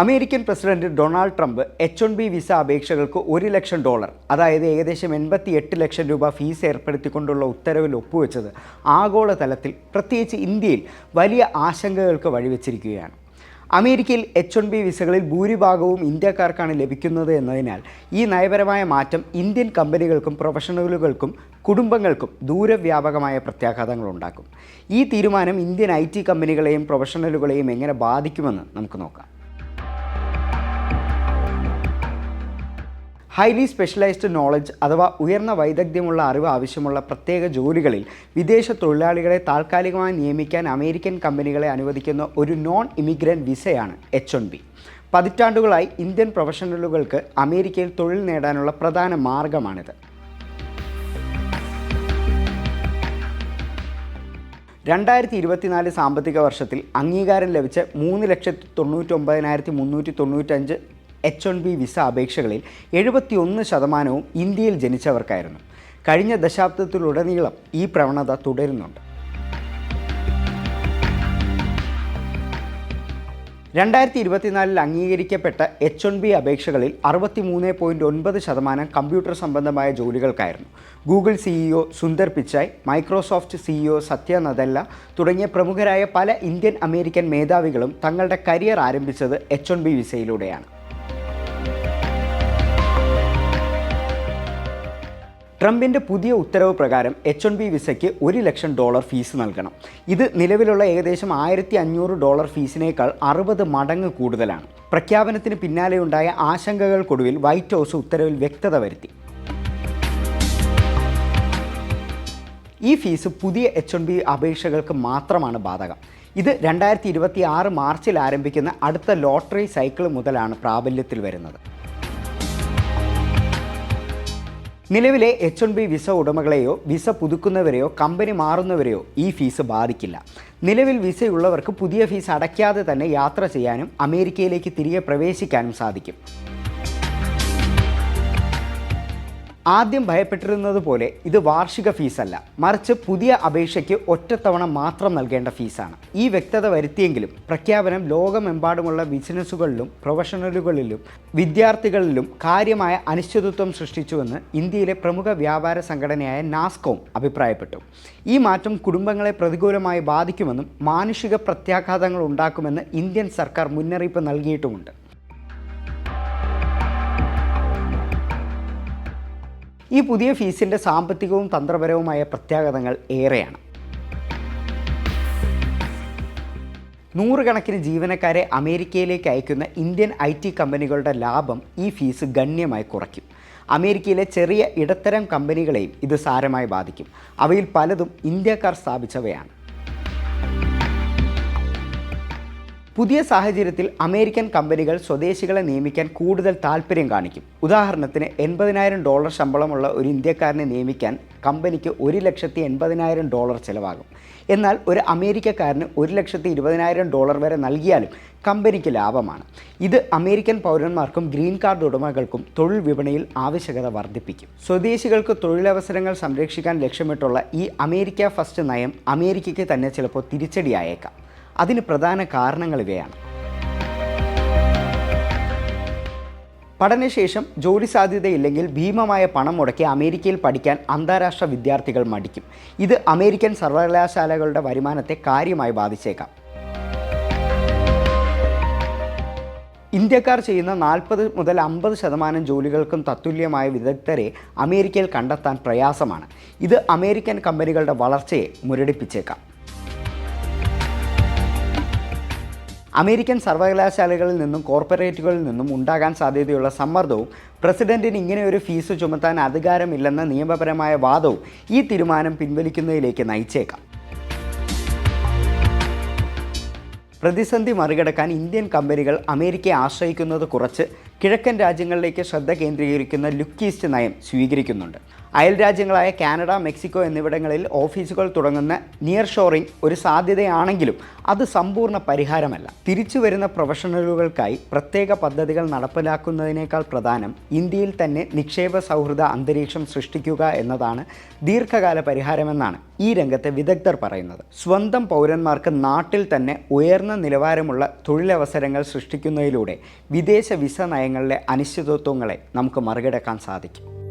American president Donald Trump H one B visa അപേക്ഷകൾക്ക് ഒരു ലക്ഷം dollar അതായത് ഏകദേശം എൺപത്തി എട്ട് ലക്ഷം രൂപ ഫീസ് ഏർപ്പെടുത്തിക്കൊണ്ടുള്ള ഉത്തരവിൽ ഒപ്പുവെച്ചത് ആഗോളതലത്തിൽ പ്രത്യേകിച്ച് ഇന്ത്യയിൽ വലിയ ആശങ്കകൾക്ക് വഴിവെച്ചിരിക്കുകയാണ്. അമേരിക്കയിൽ എച്ച് വൺ ബി വിസകളിൽ ഭൂരിഭാഗവും ഇന്ത്യക്കാർക്കാണ് ലഭിക്കുന്നത് എന്നതിനാൽ ഈ നയപരമായ മാറ്റം ഇന്ത്യൻ കമ്പനികൾക്കും പ്രൊഫഷണലുകൾക്കും കുടുംബങ്ങൾക്കും ദൂരവ്യാപകമായ പ്രത്യാഘാതങ്ങൾ ഉണ്ടാക്കും. ഈ തീരുമാനം ഇന്ത്യൻ ഐ കമ്പനികളെയും പ്രൊഫഷണലുകളെയും എങ്ങനെ ബാധിക്കുമെന്ന് നമുക്ക് നോക്കാം. ഹൈലി സ്പെഷ്യലൈസ്ഡ് നോളജ് അഥവാ ഉയർന്ന വൈദഗ്ധ്യമുള്ള അറിവ് ആവശ്യമുള്ള പ്രത്യേക ജോലികളിൽ വിദേശ തൊഴിലാളികളെ താൽക്കാലികമായി നിയമിക്കാൻ അമേരിക്കൻ കമ്പനികളെ അനുവദിക്കുന്ന ഒരു നോൺ ഇമിഗ്രന്റ് വിസയാണ് എച്ച് വൺ ബി പതിറ്റാണ്ടുകളായി ഇന്ത്യൻ പ്രൊഫഷണലുകൾക്ക് അമേരിക്കയിൽ തൊഴിൽ നേടാനുള്ള പ്രധാന മാർഗമാണിത്. രണ്ടായിരത്തി ഇരുപത്തിനാല് സാമ്പത്തിക വർഷത്തിൽ അംഗീകാരം ലഭിച്ച മൂന്ന് ലക്ഷത്തി തൊണ്ണൂറ്റി ഒമ്പതിനായിരത്തി മുന്നൂറ്റി തൊണ്ണൂറ്റഞ്ച് എച്ച് വൺ ബി വിസ അപേക്ഷകളിൽ എഴുപത്തിയൊന്ന് ശതമാനവും ഇന്ത്യയിൽ ജനിച്ചവർക്കായിരുന്നു. കഴിഞ്ഞ ദശാബ്ദത്തിലുടനീളം ഈ പ്രവണത തുടരുന്നുണ്ട്. രണ്ടായിരത്തി ഇരുപത്തിനാലിൽ അംഗീകരിക്കപ്പെട്ട എച്ച് വൺ ബി അപേക്ഷകളിൽ അറുപത്തി മൂന്ന് പോയിന്റ് ഒൻപത് ശതമാനം കമ്പ്യൂട്ടർ സംബന്ധമായ ജോലികൾക്കായിരുന്നു. Google CEO Sundar Pichai Microsoft CEO Satya Nadella തുടങ്ങിയ പ്രമുഖരായ പല ഇന്ത്യൻ അമേരിക്കൻ മേധാവികളും തങ്ങളുടെ കരിയർ ആരംഭിച്ചത് എച്ച് വൺ ബി വിസയിലൂടെയാണ് ട്രംപിന്റെ പുതിയ ഉത്തരവ് പ്രകാരം എച്ച് വൺ ബി വിസയ്ക്ക് ഒരു ലക്ഷം ഡോളർ ഫീസ് നൽകണം. ഇത് നിലവിലുള്ള ഏകദേശം ആയിരത്തി അഞ്ഞൂറ് ഡോളർ ഫീസിനേക്കാൾ അറുപത് മടങ്ങ് കൂടുതലാണ്. പ്രഖ്യാപനത്തിന് പിന്നാലെയുണ്ടായ ആശങ്കകൾക്കൊടുവിൽ വൈറ്റ് ഹൗസ് ഉത്തരവിൽ വ്യക്തത വരുത്തി. ഈ ഫീസ് പുതിയ എച്ച് വൺ ബി അപേക്ഷകൾക്ക് മാത്രമാണ് ബാധകം. ഇത് രണ്ടായിരത്തി ഇരുപത്തി ആറ് മാർച്ചിൽ ആരംഭിക്കുന്ന അടുത്ത ലോട്ടറി സൈക്കിൾ മുതലാണ് പ്രാബല്യത്തിൽ വരുന്നത്. നിലവിലെ എച്ച് വൺ ബി വിസ ഉടമകളെയോ വിസ പുതുക്കുന്നവരെയോ കമ്പനി മാറുന്നവരെയോ ഈ ഫീസ് ബാധിക്കില്ല. നിലവിൽ വിസയുള്ളവർക്ക് പുതിയ ഫീസ് അടയ്ക്കാതെ തന്നെ യാത്ര ചെയ്യാനും അമേരിക്കയിലേക്ക് തിരികെ പ്രവേശിക്കാനും സാധിക്കും. ആദ്യം ഭയപ്പെട്ടിരുന്നത് പോലെ ഇത് വാർഷിക ഫീസല്ല. മറിച്ച് പുതിയ അപേക്ഷയ്ക്ക് ഒറ്റത്തവണ മാത്രം നൽകേണ്ട ഫീസാണ്. ഈ വ്യക്തത വരുത്തിയെങ്കിലും പ്രഖ്യാപനം ലോകമെമ്പാടുമുള്ള ബിസിനസ്സുകളിലും പ്രൊഫഷണലുകളിലും വിദ്യാർത്ഥികളിലും കാര്യമായ അനിശ്ചിതത്വം സൃഷ്ടിച്ചുവെന്ന് ഇന്ത്യയിലെ പ്രമുഖ വ്യാപാര സംഘടനയായ നാസ്കോം അഭിപ്രായപ്പെട്ടു. ഈ മാറ്റം കുടുംബങ്ങളെ പ്രതികൂലമായി ബാധിക്കുമെന്നും മാനുഷിക പ്രത്യാഘാതങ്ങൾ ഉണ്ടാക്കുമെന്ന് ഇന്ത്യൻ സർക്കാർ മുന്നറിയിപ്പ് നൽകിയിട്ടുമുണ്ട്. ഈ പുതിയ ഫീസിന്റെ സാമ്പത്തികവും തന്ത്രപരവുമായ പ്രത്യാഘാതങ്ങൾ ഏറെയാണ്. നൂറുകണക്കിന് ജീവനക്കാരെ അമേരിക്കയിലേക്ക് അയക്കുന്ന ഇന്ത്യൻ ഐ ടി കമ്പനികളുടെ ലാഭം ഈ ഫീസ് ഗണ്യമായി കുറയ്ക്കും. അമേരിക്കയിലെ ചെറിയ ഇടത്തരം കമ്പനികളെയും ഇത് സാരമായി ബാധിക്കും. അവയിൽ പലതും ഇന്ത്യക്കാർ സ്ഥാപിച്ചവയാണ്. പുതിയ സാഹചര്യത്തിൽ അമേരിക്കൻ കമ്പനികൾ സ്വദേശികളെ നിയമിക്കാൻ കൂടുതൽ താല്പര്യം കാണിക്കും. ഉദാഹരണത്തിന് എൺപതിനായിരം ഡോളർ ശമ്പളമുള്ള ഒരു ഇന്ത്യക്കാരനെ നിയമിക്കാൻ കമ്പനിക്ക് ഒരു ലക്ഷത്തി എൺപതിനായിരം ഡോളർ ചിലവാകും. എന്നാൽ ഒരു അമേരിക്കക്കാരന് ഒരു ലക്ഷത്തി ഇരുപതിനായിരം ഡോളർ വരെ നൽകിയാലും കമ്പനിക്ക് ലാഭമാണ്. ഇത് അമേരിക്കൻ പൗരന്മാർക്കും ഗ്രീൻ കാർഡ് ഉടമകൾക്കും തൊഴിൽ വിപണിയിൽ ആവശ്യകത വർദ്ധിപ്പിക്കും. സ്വദേശികൾക്ക് തൊഴിലവസരങ്ങൾ സംരക്ഷിക്കാൻ ലക്ഷ്യമിട്ടുള്ള ഈ അമേരിക്ക ഫസ്റ്റ് നയം അമേരിക്കയ്ക്ക് തന്നെ ചിലപ്പോൾ തിരിച്ചടിയായേക്കാം. അതിന് പ്രധാന കാരണങ്ങൾ ഇവയാണ്. പഠനശേഷം ജോലി സാധ്യതയില്ലെങ്കിൽ ഭീമമായ പണം മുടക്കി അമേരിക്കയിൽ പഠിക്കാൻ അന്താരാഷ്ട്ര വിദ്യാർത്ഥികൾ മടിക്കും. ഇത് അമേരിക്കൻ സർവകലാശാലകളുടെ വരുമാനത്തെ കാര്യമായി ബാധിച്ചേക്കാം. ഇന്ത്യക്കാർ ചെയ്യുന്ന നാൽപ്പത് മുതൽ അമ്പത് ശതമാനം ജോലികൾക്കും തത്തുല്യമായ വിദഗ്ധരെ അമേരിക്കയിൽ കണ്ടെത്താൻ പ്രയാസമാണ്. ഇത് അമേരിക്കൻ കമ്പനികളുടെ വളർച്ചയെ മുരടിപ്പിച്ചേക്കാം. അമേരിക്കൻ സർവകലാശാലകളിൽ നിന്നും കോർപ്പറേറ്റുകളിൽ നിന്നും ഉണ്ടാകാൻ സാധ്യതയുള്ള സമ്മർദ്ദവും പ്രസിഡന്റിന് ഇങ്ങനെയൊരു ഫീസ് ചുമത്താൻ അധികാരമില്ലെന്ന നിയമപരമായ വാദവും ഈ തീരുമാനം പിൻവലിക്കുന്നതിലേക്ക് നയിച്ചേക്കാം. പ്രതിസന്ധി മറികടക്കാൻ ഇന്ത്യൻ കമ്പനികൾ അമേരിക്കയെ ആശ്രയിക്കുന്നത് കുറച്ച് കിഴക്കൻ രാജ്യങ്ങളിലേക്ക് ശ്രദ്ധ കേന്ദ്രീകരിക്കുന്ന ലുക്ക് ഈസ്റ്റ് നയം സ്വീകരിക്കുന്നുണ്ട്. അയൽരാജ്യങ്ങളായ കാനഡ മെക്സിക്കോ എന്നിവിടങ്ങളിൽ ഓഫീസുകൾ തുടങ്ങുന്ന നിയർ ഷോറിംഗ് ഒരു സാധ്യതയാണെങ്കിലും അത് സമ്പൂർണ പരിഹാരമല്ല. തിരിച്ചു വരുന്ന പ്രൊഫഷണലുകൾക്കായി പ്രത്യേക പദ്ധതികൾ നടപ്പിലാക്കുന്നതിനേക്കാൾ പ്രധാനം ഇന്ത്യയിൽ തന്നെ നിക്ഷേപ സൗഹൃദ അന്തരീക്ഷം സൃഷ്ടിക്കുക എന്നതാണ് ദീർഘകാല പരിഹാരമെന്നാണ് ഈ രംഗത്തെ വിദഗ്ധർ പറയുന്നത്. സ്വന്തം പൗരന്മാർക്ക് നാട്ടിൽ തന്നെ ഉയർന്ന നിലവാരമുള്ള തൊഴിലവസരങ്ങൾ സൃഷ്ടിക്കുന്നതിലൂടെ വിദേശ വിസ നയങ്ങളിലെ അനിശ്ചിതത്വങ്ങളെ നമുക്ക് മറികടക്കാൻ സാധിക്കും.